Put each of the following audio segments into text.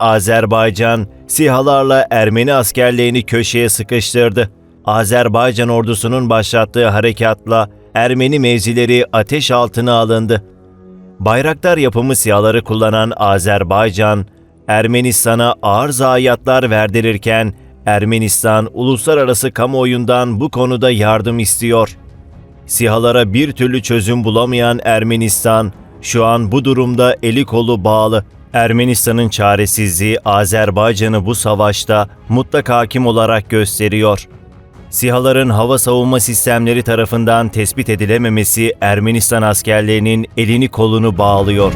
Azerbaycan, sihalarla Ermeni askerlerini köşeye sıkıştırdı. Azerbaycan ordusunun başlattığı harekatla Ermeni mevzileri ateş altına alındı. Bayraktar yapımı sihaları kullanan Azerbaycan, Ermenistan'a ağır zayiatlar verdirirken Ermenistan uluslararası kamuoyundan bu konuda yardım istiyor. Sihalara bir türlü çözüm bulamayan Ermenistan şu an bu durumda eli kolu bağlı. Ermenistan'ın çaresizliği Azerbaycan'ı bu savaşta mutlak hakim olarak gösteriyor. SİHA'ların hava savunma sistemleri tarafından tespit edilememesi Ermenistan askerlerinin elini kolunu bağlıyor.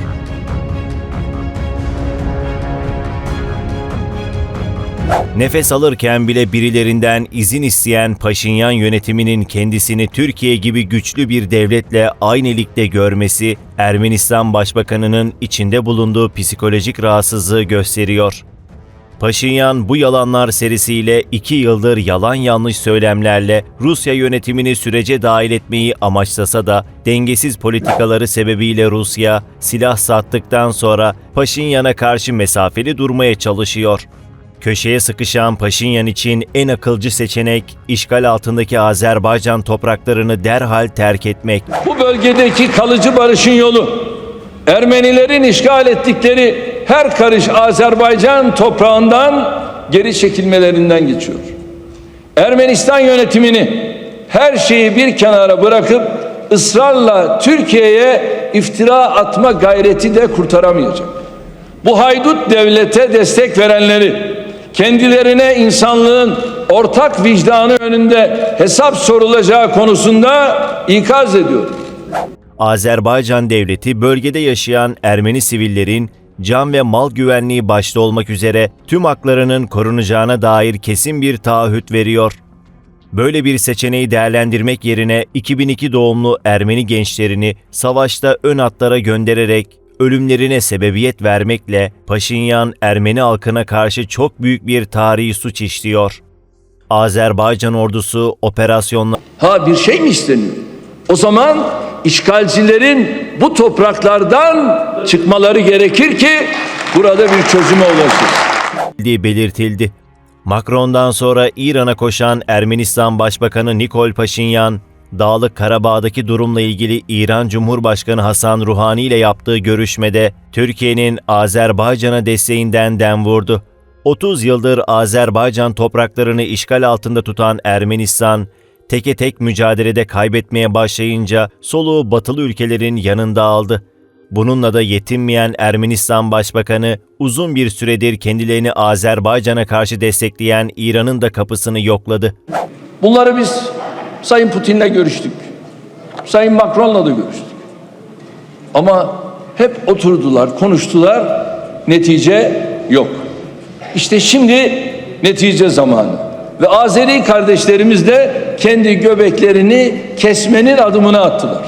Nefes alırken bile birilerinden izin isteyen Paşinyan yönetiminin kendisini Türkiye gibi güçlü bir devletle aynı görmesi Ermenistan Başbakanı'nın içinde bulunduğu psikolojik rahatsızlığı gösteriyor. Paşinyan bu yalanlar serisiyle iki yıldır yalan yanlış söylemlerle Rusya yönetimini sürece dahil etmeyi amaçlasa da dengesiz politikaları sebebiyle Rusya silah sattıktan sonra Paşinyan'a karşı mesafeli durmaya çalışıyor. Köşeye sıkışan Paşinyan için en akılcı seçenek işgal altındaki Azerbaycan topraklarını derhal terk etmek. Bu bölgedeki kalıcı barışın yolu Ermenilerin işgal ettikleri her karış Azerbaycan toprağından geri çekilmelerinden geçiyor. Ermenistan yönetimini her şeyi bir kenara bırakıp ısrarla Türkiye'ye iftira atma gayreti de kurtaramayacak. Bu haydut devlete destek verenleri kendilerine insanlığın ortak vicdanı önünde hesap sorulacağı konusunda ikaz ediyorum. Azerbaycan devleti bölgede yaşayan Ermeni sivillerin can ve mal güvenliği başta olmak üzere tüm haklarının korunacağına dair kesin bir taahhüt veriyor. Böyle bir seçeneği değerlendirmek yerine 2002 doğumlu Ermeni gençlerini savaşta ön hatlara göndererek ölümlerine sebebiyet vermekle Paşinyan Ermeni halkına karşı çok büyük bir tarihi suç işliyor. Azerbaycan ordusu operasyonla Ha bir şey mi isteniyor? O zaman işgalcilerin bu topraklardan çıkmaları gerekir ki burada bir çözüme ulaşır. belirtildi. Macron'dan sonra İran'a koşan Ermenistan Başbakanı Nikol Paşinyan, Dağlık Karabağ'daki durumla ilgili İran Cumhurbaşkanı Hasan Ruhani ile yaptığı görüşmede Türkiye'nin Azerbaycan'a desteğinden dem vurdu. 30 yıldır Azerbaycan topraklarını işgal altında tutan Ermenistan, teke tek mücadelede kaybetmeye başlayınca soluğu batılı ülkelerin yanında aldı. Bununla da yetinmeyen Ermenistan Başbakanı uzun bir süredir kendilerini Azerbaycan'a karşı destekleyen İran'ın da kapısını yokladı. Bunları biz Sayın Putin'le görüştük. Sayın Macron'la da görüştük. Ama hep oturdular, konuştular. Netice yok. İşte şimdi netice zamanı. Ve Azeri kardeşlerimiz de kendi göbeklerini kesmenin adımını attılar.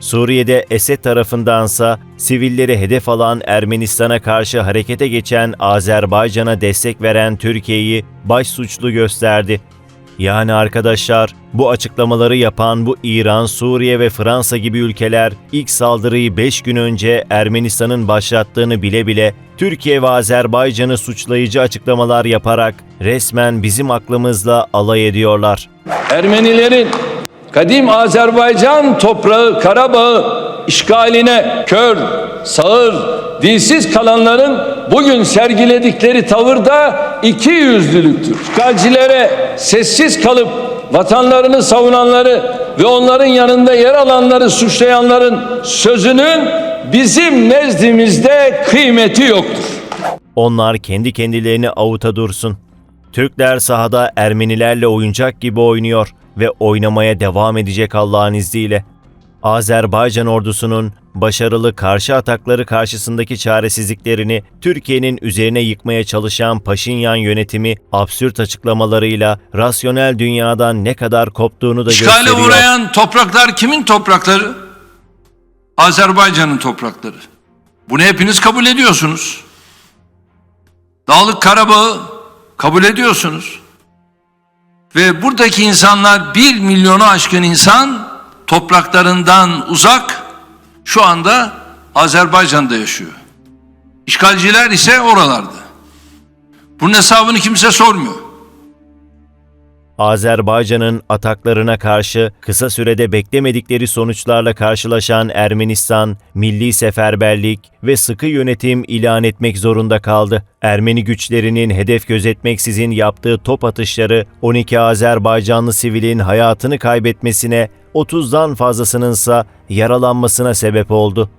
Suriye'de Esed tarafındansa sivilleri hedef alan Ermenistan'a karşı harekete geçen Azerbaycan'a destek veren Türkiye'yi baş suçlu gösterdi. Yani arkadaşlar bu açıklamaları yapan bu İran, Suriye ve Fransa gibi ülkeler ilk saldırıyı 5 gün önce Ermenistan'ın başlattığını bile bile Türkiye ve Azerbaycan'ı suçlayıcı açıklamalar yaparak resmen bizim aklımızla alay ediyorlar. Ermenilerin kadim Azerbaycan toprağı Karabağ'ı işgaline kör, sağır, dilsiz kalanların bugün sergiledikleri tavır da iki yüzlülüktür. İşgalcilere sessiz kalıp vatanlarını savunanları ve onların yanında yer alanları suçlayanların sözünün bizim nezdimizde kıymeti yoktur. Onlar kendi kendilerini avuta dursun. Türkler sahada Ermenilerle oyuncak gibi oynuyor ve oynamaya devam edecek Allah'ın izniyle. Azerbaycan ordusunun başarılı karşı atakları karşısındaki çaresizliklerini Türkiye'nin üzerine yıkmaya çalışan Paşinyan yönetimi absürt açıklamalarıyla rasyonel dünyadan ne kadar koptuğunu da İşgale gösteriyor. uğrayan topraklar kimin toprakları? Azerbaycan'ın toprakları. Bunu hepiniz kabul ediyorsunuz. Dağlık Karabağ'ı kabul ediyorsunuz. Ve buradaki insanlar bir milyonu aşkın insan topraklarından uzak şu anda Azerbaycan'da yaşıyor. İşgalciler ise oralarda. Bunun hesabını kimse sormuyor. Azerbaycan'ın ataklarına karşı kısa sürede beklemedikleri sonuçlarla karşılaşan Ermenistan, milli seferberlik ve sıkı yönetim ilan etmek zorunda kaldı. Ermeni güçlerinin hedef gözetmeksizin yaptığı top atışları 12 Azerbaycanlı sivilin hayatını kaybetmesine, 30'dan fazlasınınsa yaralanmasına sebep oldu.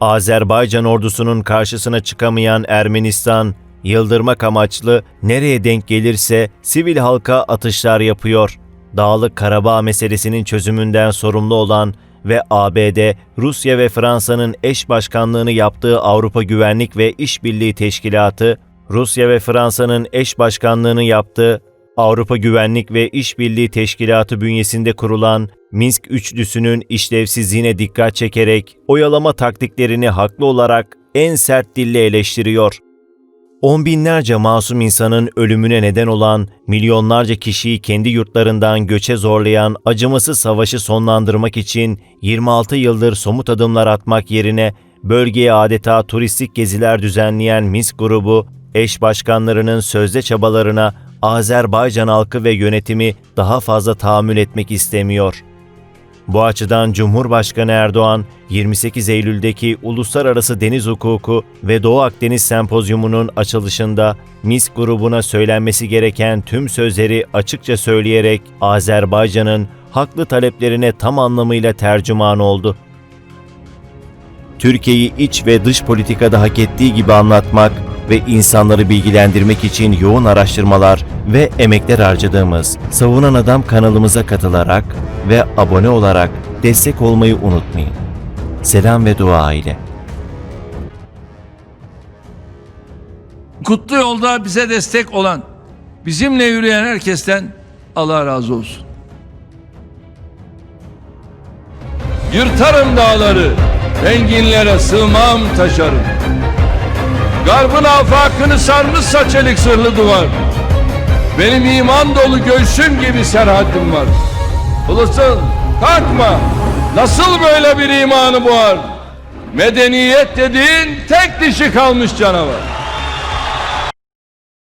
Azerbaycan ordusunun karşısına çıkamayan Ermenistan, yıldırmak amaçlı nereye denk gelirse sivil halka atışlar yapıyor. Dağlık Karabağ meselesinin çözümünden sorumlu olan ve ABD, Rusya ve Fransa'nın eş başkanlığını yaptığı Avrupa Güvenlik ve İşbirliği Teşkilatı, Rusya ve Fransa'nın eş başkanlığını yaptığı Avrupa Güvenlik ve İşbirliği Teşkilatı bünyesinde kurulan Minsk üçlüsünün işlevsizliğine dikkat çekerek oyalama taktiklerini haklı olarak en sert dille eleştiriyor. On binlerce masum insanın ölümüne neden olan, milyonlarca kişiyi kendi yurtlarından göçe zorlayan acımasız savaşı sonlandırmak için 26 yıldır somut adımlar atmak yerine bölgeye adeta turistik geziler düzenleyen Minsk grubu, eş başkanlarının sözde çabalarına Azerbaycan halkı ve yönetimi daha fazla tahammül etmek istemiyor. Bu açıdan Cumhurbaşkanı Erdoğan 28 Eylül'deki Uluslararası Deniz Hukuku ve Doğu Akdeniz Sempozyumu'nun açılışında Minsk grubuna söylenmesi gereken tüm sözleri açıkça söyleyerek Azerbaycan'ın haklı taleplerine tam anlamıyla tercüman oldu. Türkiye'yi iç ve dış politikada hak ettiği gibi anlatmak ve insanları bilgilendirmek için yoğun araştırmalar ve emekler harcadığımız Savunan Adam kanalımıza katılarak ve abone olarak destek olmayı unutmayın. Selam ve dua ile. Kutlu yolda bize destek olan, bizimle yürüyen herkesten Allah razı olsun. Yırtarım dağları, enginlere sığmam taşarım. Garbın afakını sarmışsa çelik sırlı duvar. Benim iman dolu göğsüm gibi serhatim var. Ulusun kalkma. Nasıl böyle bir imanı boğar? Medeniyet dediğin tek dişi kalmış canavar.